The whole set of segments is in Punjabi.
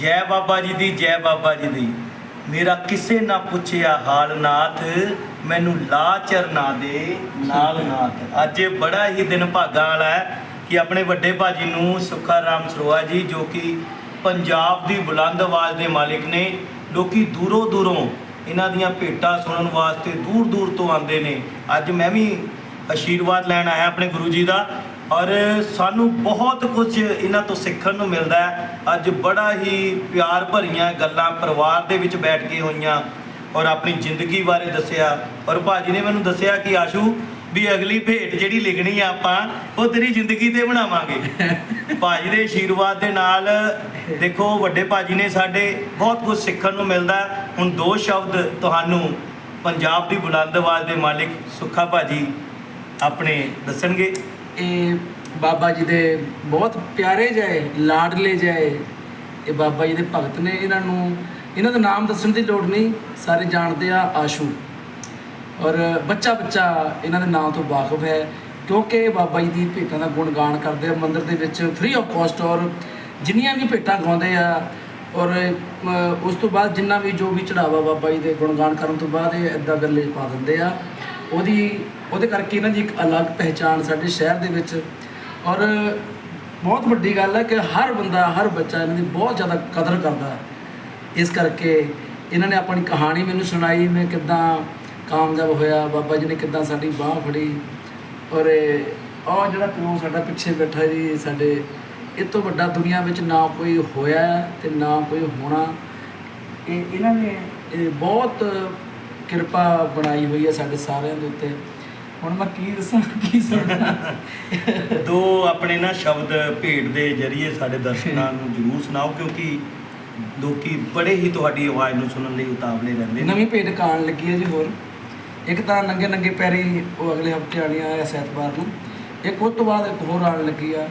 ਜੈ ਬਾਬਾ ਜੀ ਦੀ, ਜੈ ਬਾਬਾ ਜੀ ਦੀ। ਮੇਰਾ ਕਿਸੇ ਨਾ ਪੁੱਛਿਆ ਹਾਲ ਨਾਥ, ਮੈਨੂੰ ਲਾ ਚਰਨਾ ਦੇ ਨਾਲ ਨਾਥ। ਅੱਜ ਇਹ ਬੜਾ ਹੀ ਦਿਨ ਭਾਗਾਂ ਵਾਲਾ ਹੈ ਕਿ ਆਪਣੇ ਵੱਡੇ ਭਾਜੀ ਨੂੰ ਸੁੱਖਾ ਰਾਮ ਸਰੋਆ ਜੀ, ਜੋ ਕਿ ਪੰਜਾਬ ਦੀ ਬੁਲੰਦ ਆਵਾਜ਼ ਦੇ ਮਾਲਿਕ ਨੇ, ਲੋਕੀ ਦੂਰੋਂ ਦੂਰੋਂ ਇਹਨਾਂ ਦੀਆਂ ਭੇਟਾਂ ਸੁਣਨ ਵਾਸਤੇ ਦੂਰ ਦੂਰ ਤੋਂ ਆਉਂਦੇ ਨੇ। ਅੱਜ ਮੈਂ ਵੀ ਆਸ਼ੀਰਵਾਦ ਲੈਣ ਆਇਆ ਆਪਣੇ ਗੁਰੂ ਜੀ ਦਾ। ਔਰ ਸਾਨੂੰ ਬਹੁਤ ਕੁਝ ਇਹਨਾਂ ਤੋਂ ਸਿੱਖਣ ਨੂੰ ਮਿਲਦਾ ਹੈ। ਅੱਜ ਬੜਾ ਹੀ ਪਿਆਰ ਭਰੀਆਂ ਗੱਲਾਂ ਪਰਿਵਾਰ ਦੇ ਵਿੱਚ ਬੈਠ ਕੇ ਹੋਈਆਂ ਔਰ ਆਪਣੀ ਜ਼ਿੰਦਗੀ ਬਾਰੇ ਦੱਸਿਆ। ਔਰ ਭਾਜੀ ਨੇ ਮੈਨੂੰ ਦੱਸਿਆ ਕਿ ਆਸ਼ੂ ਵੀ ਅਗਲੀ ਭੇਟ ਜਿਹੜੀ ਲਿਖਣੀ ਆ ਆਪਾਂ ਉਹ ਤੇਰੀ ਜ਼ਿੰਦਗੀ ਤੇ ਬਣਾਵਾਂਗੇ। ਭਾਜੀ ਦੇ ਆਸ਼ੀਰਵਾਦ ਦੇ ਨਾਲ ਦੇਖੋ ਵੱਡੇ ਭਾਜੀ ਨੇ ਸਾਡੇ ਬਹੁਤ ਕੁਝ ਸਿੱਖਣ ਨੂੰ ਮਿਲਦਾ। ਹੁਣ ਦੋ ਸ਼ਬਦ ਤੁਹਾਨੂੰ ਪੰਜਾਬ ਦੀ ਬੁਲੰਦ ਆਵਾਜ਼ ਦੇ ਮਾਲਿਕ ਸੁੱਖਾ ਭਾਜੀ ਆਪਣੇ ਦੱਸਣਗੇ। ਇਹ ਬਾਬਾ ਜੀ ਦੇ ਬਹੁਤ ਪਿਆਰੇ ਜਾਏ ਲਾਡਲੇ ਜਾਏ ਇਹ ਬਾਬਾ ਜੀ ਦੇ ਭਗਤ ਨੇ ਇਹਨਾਂ ਨੂੰ, ਇਹਨਾਂ ਦਾ ਨਾਮ ਦੱਸਣ ਦੀ ਲੋੜ ਨਹੀਂ, ਸਾਰੇ ਜਾਣਦੇ ਆ ਆਸ਼ੂ। ਔਰ ਬੱਚਾ ਬੱਚਾ ਇਹਨਾਂ ਦੇ ਨਾਮ ਤੋਂ ਵਾਕਿਫ ਹੈ, ਕਿਉਂਕਿ ਬਾਬਾ ਜੀ ਦੀ ਭੇਟਾਂ ਦਾ ਗੁਣਗਾਨ ਕਰਦੇ ਆ, ਮੰਦਿਰ ਦੇ ਵਿੱਚ ਫ੍ਰੀ ਆਫ ਕਾਸਟ ਔਰ ਜਿੰਨੀਆਂ ਵੀ ਭੇਟਾਂ ਗਾਉਂਦੇ ਆ, ਔਰ ਉਸ ਤੋਂ ਬਾਅਦ ਜਿੰਨਾ ਵੀ ਜੋ ਵੀ ਚੜਾਵਾ ਬਾਬਾ ਜੀ ਦੇ ਗੁਣਗਾਨ ਕਰਨ ਤੋਂ ਬਾਅਦ ਇਹ ਇਦਾਂ ਗੱਲੇ ਪਾ ਦਿੰਦੇ ਆ। ਉਹਦੀ, ਉਹਦੇ ਕਰਕੇ ਇਹਨਾਂ ਦੀ ਇੱਕ ਅਲੱਗ ਪਹਿਚਾਣ ਸਾਡੇ ਸ਼ਹਿਰ ਦੇ ਵਿੱਚ। ਔਰ ਬਹੁਤ ਵੱਡੀ ਗੱਲ ਹੈ ਕਿ ਹਰ ਬੰਦਾ, ਹਰ ਬੱਚਾ ਇਹਨਾਂ ਦੀ ਬਹੁਤ ਜ਼ਿਆਦਾ ਕਦਰ ਕਰਦਾ ਇਸ ਕਰਕੇ ਇਹਨਾਂ ਨੇ ਆਪਣੀ ਕਹਾਣੀ ਮੈਨੂੰ ਸੁਣਾਈ, ਮੈਂ ਕਿੱਦਾਂ ਕਾਮਯਾਬ ਹੋਇਆ, ਬਾਬਾ ਜੀ ਨੇ ਕਿੱਦਾਂ ਸਾਡੀ ਬਾਹ ਫੜੀ। ਔਰ ਇਹ ਆਹ ਜਿਹੜਾ ਪਿਓ ਸਾਡਾ ਪਿੱਛੇ ਬੈਠਾ ਜੀ, ਸਾਡੇ ਇਹ ਤੋਂ ਵੱਡਾ ਦੁਨੀਆ ਵਿੱਚ ਨਾ ਕੋਈ ਹੋਇਆ ਹੈ ਤੇ ਨਾ ਕੋਈ ਹੋਣਾ। ਇਹ ਇਹਨਾਂ ਨੇ ਇਹ ਬਹੁਤ ਕਿਰਪਾ ਬਣਾਈ ਹੋਈ ਹੈ ਸਾਡੇ ਸਾਰਿਆਂ ਦੇ ਉੱਤੇ। ਹੁਣ ਮੈਂ ਕੀ ਦੱਸਾਂ ਕੀ ਸੁਣਾਂ ਦੋ ਆਪਣੇ ਨਾ ਸ਼ਬਦ ਭੇਟ ਦੇ ਜਰੀਏ ਸਾਡੇ ਦਰਸ਼ਕਾਂ ਨੂੰ ਜਰੂਰ ਸੁਣਾਓ ਕਿਉਂਕਿ ਲੋਕੀ ਬੜੇ ਹੀ ਤੁਹਾਡੀ ਆਵਾਜ਼ ਨੂੰ ਸੁਣਨ ਲਈ ਉਤਾਵਲੇ ਰਹਿੰਦੇ ਨੇ। ਨਵੀਂ ਭੇਟ ਕਾਣ ਲੱਗੀ ਹੈ ਜੀ ਹੋਰ। ਇੱਕ ਤਾਂ ਨੰਗੇ ਨੰਗੇ ਪੈਰੀ ਉਹ ਅਗਲੇ ਹਫ਼ਤੇ ਵਾਲੀ ਆਇਆ ਸੈਤਵਾਰ ਨੂੰ। ਇੱਕ ਉਸ ਤੋਂ ਬਾਅਦ ਇੱਕ ਹੋਰ ਆਣ ਲੱਗੀ ਆ।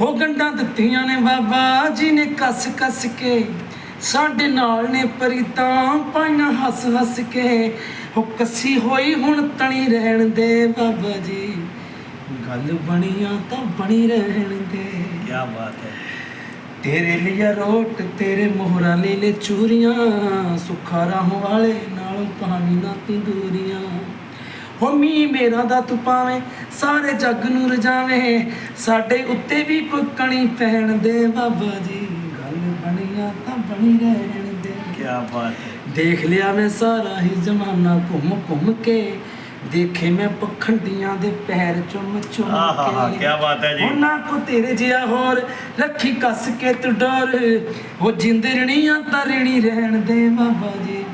ਹੋ ਗੰਡਾਂ ਦਿੱਤੀਆਂ ਨੇ ਬਾਬਾ ਜੀ ਨੇ ਕੱਸ ਕੱਸ ਕੇ ਸਾਡੇ ਨਾਲ ਨੇ ਪਰੀਤਾਂ ਪਾਈਆਂ ਹੱਸ ਹੱਸ ਕੇ। ਹੋ ਕੱਸੀ ਹੋਈ ਹੁਣ ਤਣੀ ਰਹਿਣ ਦੇ ਬਾਬਾ ਜੀ। ਗੱਲ ਬਣੀਆਂ ਤਾਂ ਬਣੀ ਰਹਿਣ ਦੇ। ਕੀ ਬਾਤ ਹੈ। ਤੇਰੇ ਲਈ ਰੋਟ ਤੇਰੇ ਮੋਹਰਾਂ ਲੈ ਲੈ ਚੂਰੀਆਂ। ਸੁੱਖਾ ਰਾਹੋਂ ਵਾਲੇ ਨਾਲ ਕਹਾਣੀ ਨਾ ਤੰਦੂਰੀਆਂ ਹੋ ਮੀ ਮੇਰਾ ਦਾ ਤੂੰ ਪਾਵੇਂ ਸਾਰੇ ਜੱਗ ਨੂੰ ਰਜਾਵੇਂ। ਸਾਡੇ ਉੱਤੇ ਵੀ ਕੋਈ ਕਣੀ ਪੈਣ ਦੇ ਬਾਬਾ ਜੀ। ਬਣੀਆਂ ਤਾਂ ਬਣੀ ਰਹਿਣ ਦੇ। ਕੀ ਬਾਤ ਹੈ। ਦੇਖ ਲਿਆ ਮੈਂ ਸਾਰਾ ਹੀ ਜ਼ਮਾਨਾ ਘੁੰਮ ਘੁੰਮ ਕੇ। ਦੇਖੇ ਮੈਂ ਪਖੰਡੀਆਂ ਦੇ ਪੈਰ ਚੁੰਮ ਚੁੰਮ ਆਹਾ ਕੇ। ਕੀ ਬਾਤ ਹੈ ਜੀ। ਉਹਨਾਂ ਕੋ ਤੇਰੇ ਜਿਹਾ ਹੋਰ ਰੱਖੀ ਕੱਸ ਕੇ ਤੂੰ ਡੋਰ। ਉਹ ਜਿੰਦੇ ਰਣੀਆਂ ਤਾਂ ਰਣੀ ਰਹਿਣ ਦੇ ਬਾਬਾ ਜੀ।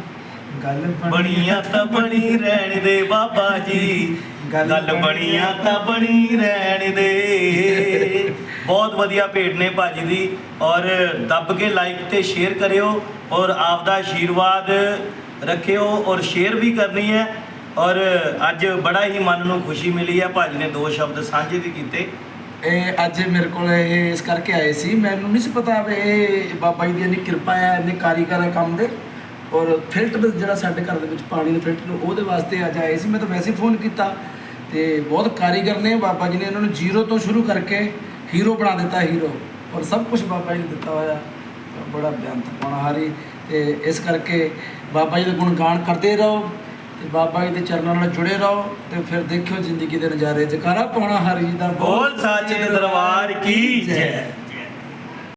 ਗੱਲ ਬਣੀਆਂ ਤਾਂ ਬਣੀ ਰਹਿਣ ਦੇ ਬਾਬਾ ਜੀ। ਗੱਲ ਬਣੀਆਂ ਤਾਂ ਬਣੀ ਰਹਿਣ ਦੇ। ਬਹੁਤ ਵਧੀਆ ਭੇਟ ਨੇ ਭਾਜੀ ਦੀ ਔਰ ਦੱਬ ਕੇ ਲਾਈਕ ਤੇ ਸ਼ੇਅਰ ਕਰਿਓ ਔਰ ਆਪ ਦਾ ਆਸ਼ੀਰਵਾਦ ਰੱਖਿਓ ਔਰ ਸ਼ੇਅਰ ਵੀ ਕਰਨੀ ਹੈ ਔਰ ਅੱਜ ਬੜਾ ਹੀ ਮਨ ਨੂੰ ਖੁਸ਼ੀ ਮਿਲੀ ਹੈ ਭਾਜੀ ਨੇ ਦੋ ਸ਼ਬਦ ਸਾਂਝੇ ਵੀ ਕੀਤੇ। ਇਹ ਅੱਜ ਮੇਰੇ ਕੋਲ ਇਹ ਇਸ ਕਰਕੇ ਆਏ ਸੀ, ਮੈਨੂੰ ਨਹੀਂ ਸੀ ਪਤਾ ਵੀ ਇਹ ਬਾਬਾ ਜੀ ਦੀ ਇੰਨੀ ਕਿਰਪਾ ਹੈ, ਇੰਨੇ ਕਾਰੀਗਰ ਹੈ ਕੰਮ ਦੇ ਔਰ ਫਿਲਟਰ ਜਿਹੜਾ ਸਾਡੇ ਘਰ ਦੇ ਵਿੱਚ ਪਾਣੀ ਦੇ ਫਿਲਟਰ ਉਹਦੇ ਵਾਸਤੇ ਅੱਜ ਆਏ ਸੀ, ਮੈਂ ਤਾਂ ਵੈਸੇ ਫੋਨ ਕੀਤਾ ਤੇ ਬਹੁਤ ਕਾਰੀਗਰ ਨੇ, ਬਾਬਾ ਜੀ ਨੇ ਇਹਨਾਂ ਨੂੰ ਜ਼ੀਰੋ ਤੋਂ ਸ਼ੁਰੂ ਕਰਕੇ ਹੀਰੋ ਬਣਾ ਦਿੱਤਾ, ਹੀਰੋ। ਔਰ ਸਭ ਕੁਝ ਬਾਬਾ ਜੀ ਨੇ ਦਿੱਤਾ ਹੋਇਆ। ਬੜਾ ਬਿਆੰਤ ਪਣਹਾਰੀ ਤੇ ਇਸ ਕਰਕੇ ਬਾਬਾ ਜੀ ਦਾ ਗੁਣਗਾਨ ਕਰਦੇ ਰਹੋ ਤੇ ਬਾਬਾ ਜੀ ਦੇ ਚਰਨਾਂ ਨਾਲ ਜੁੜੇ ਰਹੋ ਤੇ ਫਿਰ ਦੇਖਿਓ ਜ਼ਿੰਦਗੀ ਦੇ ਨਜ਼ਾਰੇ। ਜਕਾਰਾ ਪਾਉਣਾ ਹਰੀ ਦਾ। ਬੋਲ ਸਾਚੇ ਦਰਬਾਰ ਕੀ ਜੈ।